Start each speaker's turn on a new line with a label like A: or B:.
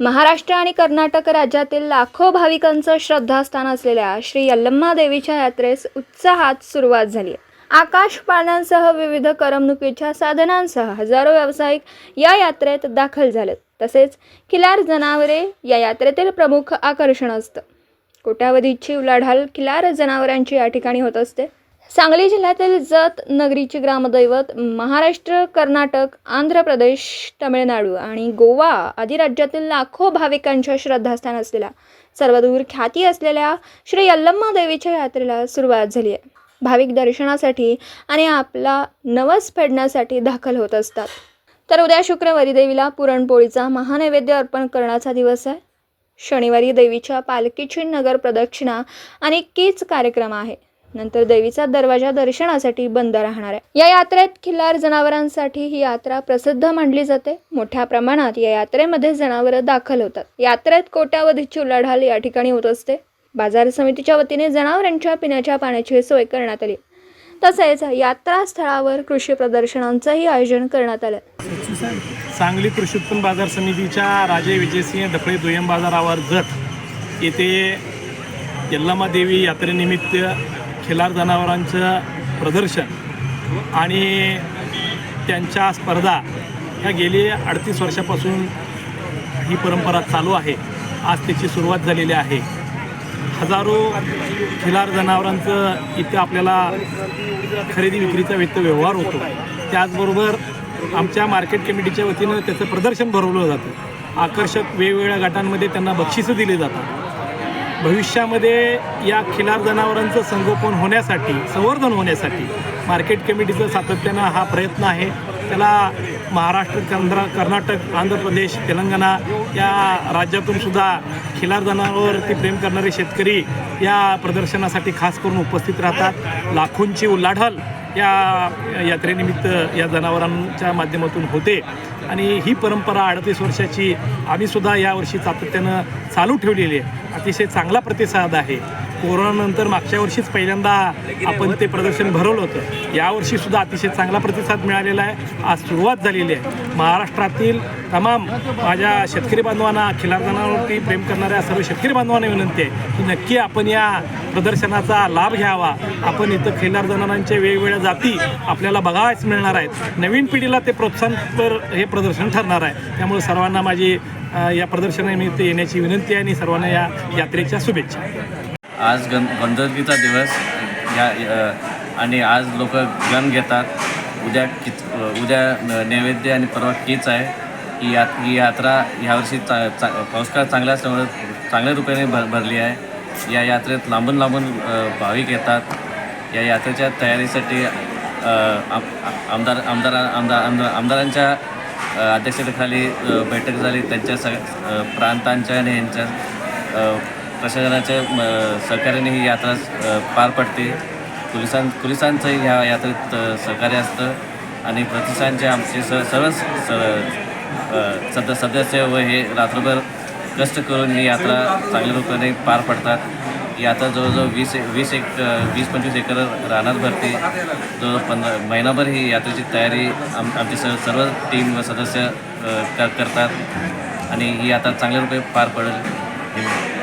A: महाराष्ट्र आणि कर्नाटक राज्यातील लाखो भाविकांचं श्रद्धास्थान असलेल्या श्री यल्लम्मा देवीच्या यात्रेस उत्साहात सुरुवात झाली. आहे आकाश पाळण्यांसह विविध करमणुकीच्या साधनांसह हजारो व्यावसायिक या यात्रेत दाखल झालेत. तसेच खिलार जनावरे या यात्रेतील प्रमुख आकर्षण असतं. कोट्यावधीची उलाढाल खिलार जनावरांची या ठिकाणी होत असते. सांगली जिल्ह्यातील जत नगरीचे ग्रामदैवत महाराष्ट्र कर्नाटक आंध्र प्रदेश तमिळनाडू आणि गोवा आदी राज्यातील लाखो भाविकांच्या श्रद्धास्थान असलेल्या सर्वदूर ख्याती असलेल्या श्री यल्लम्मा देवीच्या यात्रेला सुरुवात झाली आहे. भाविक दर्शनासाठी आणि आपला नवस फेडण्यासाठी दाखल होत असतात. तर उद्या शुक्रवारी देवीला पुरणपोळीचा महानैवेद्य अर्पण करण्याचा दिवस आहे. शनिवारी देवीच्या पालखीची नगर प्रदक्षिणा आणि कीच कार्यक्रम आहे. नंतर देवीचा दरवाजा दर्शनासाठी बंद राहणार आहे. या यात्रेत खिल्लार जनावरांसाठी ही यात्रा प्रसिद्ध मानली जाते. मोठ्या प्रमाणात या यात्रेमध्ये जनावरं दाखल होतात. यात्रेत कोट्यावधीची उलाढाल या ठिकाणी होत असते. बाजार समितीच्या वतीने जनावरांच्या पिण्याच्या पाण्याची सोय करण्यात आली. तसेच यात्रा स्थळावर कृषी प्रदर्शनांचंही आयोजन करण्यात आलं.
B: सांगली कृषी उत्पन्न बाजार समितीच्या राजे विजयसिंह दफळे दुय्यम बाजारावर जत येथे यल्लामा देवी यात्रेनिमित्त खिलार जनावरांचं प्रदर्शन आणि त्यांच्या स्पर्धा ह्या गेली अडतीस वर्षापासून ही परंपरा चालू आहे. आज त्याची सुरुवात झालेली आहे. हजारो खिलार जनावरांचं इथं आपल्याला खरेदी विक्रीचा वित्त व्यवहार होतो. त्याचबरोबर आमच्या मार्केट कमिटीच्या वतीनं त्याचं प्रदर्शन भरवलं जातं. आकर्षक वेगवेगळ्या गटांमध्ये त्यांना बक्षिसं दिली जातात. भविष्यामध्ये या खिलार जनावरांचं संगोपन होण्यासाठी संवर्धन होण्यासाठी मार्केट कमिटीचं सातत्यानं हा प्रयत्न आहे. त्याला महाराष्ट्र कर्ना कर्नाटक आंध्र प्रदेश तेलंगणा या राज्यातून सुद्धा खिलार जनावरती प्रेम करणारे शेतकरी या प्रदर्शनासाठी खास करून उपस्थित राहतात. लाखोंची उलाढाल या यात्रेनिमित्त या जनावरांच्या माध्यमातून होते. आणि ही परंपरा अडतीस वर्षाची आम्हीसुद्धा यावर्षी सातत्यानं चालू ठेवलेली आहे. अतिशय चांगला प्रतिसाद आहे. कोरोनानंतर मागच्या वर्षीच पहिल्यांदा आपण ते प्रदर्शन भरवलं होतं. यावर्षीसुद्धा अतिशय चांगला प्रतिसाद मिळालेला आहे. आज सुरुवात झालेली आहे. महाराष्ट्रातील तमाम माझ्या शेतकरी बांधवांना खिलारदानावरती प्रेम करणाऱ्या सर्व शेतकरी बांधवांना विनंती आहे की नक्की आपण या प्रदर्शनाचा लाभ घ्यावा. आपण इथं खिलार जनावरांच्या वेगवेगळ्या जाती आपल्याला बघायच मिळणार आहेत. नवीन पिढीला ते प्रोत्साहनपर हे प्रदर्शन ठरणार आहे. त्यामुळे सर्वांना माझी या प्रदर्शनानिमित्त येण्याची विनंती आहे आणि सर्वांना या यात्रेच्या शुभेच्छा.
C: आज गण गणपतीचा दिवस. या आणि आज लोक गण घेतात. उद्या किच उद्या न- नैवेद्य आणि परवा कीच आहे. ही यात ही यात्रा ह्यावर्षी चा चा पावसाळा चांगला असल्यामुळे चांगल्या रूपाने भर भरली आहे. या यात्रेत लांबून लांबून भाविक येतात. या यात्रेच्या तयारीसाठी आम- आमदार आमदार आमदार आमदारांच्या अध्यक्षतेखाली बैठक झाली. त्यांच्या सग प्रांतांच्या आणि यांच्या प्रशासनाच्या म, सहकार्याने ही यात्रा पार पडते. पोलिसां पोलिसांचंही ह्या यात्रेत सहकार्य असतं. आणि प्रतिष्ठानचे आमचे स सर्व स सद सदस्य व हे रात्रभर कष्ट करून ही यात्रा चांगल्या रूपाने पार पडतात. ही यात्रा जवळजवळ वीस वीस एक वीस पंचवीस एकर रानात भरते. जवळ पंधरा महिनाभर ही यात्रेची तयारी आम आमचे स सर्व टीम व सदस्य कर करतात. आणि ही यात्रा चांगल्या रूपे पार पडेल.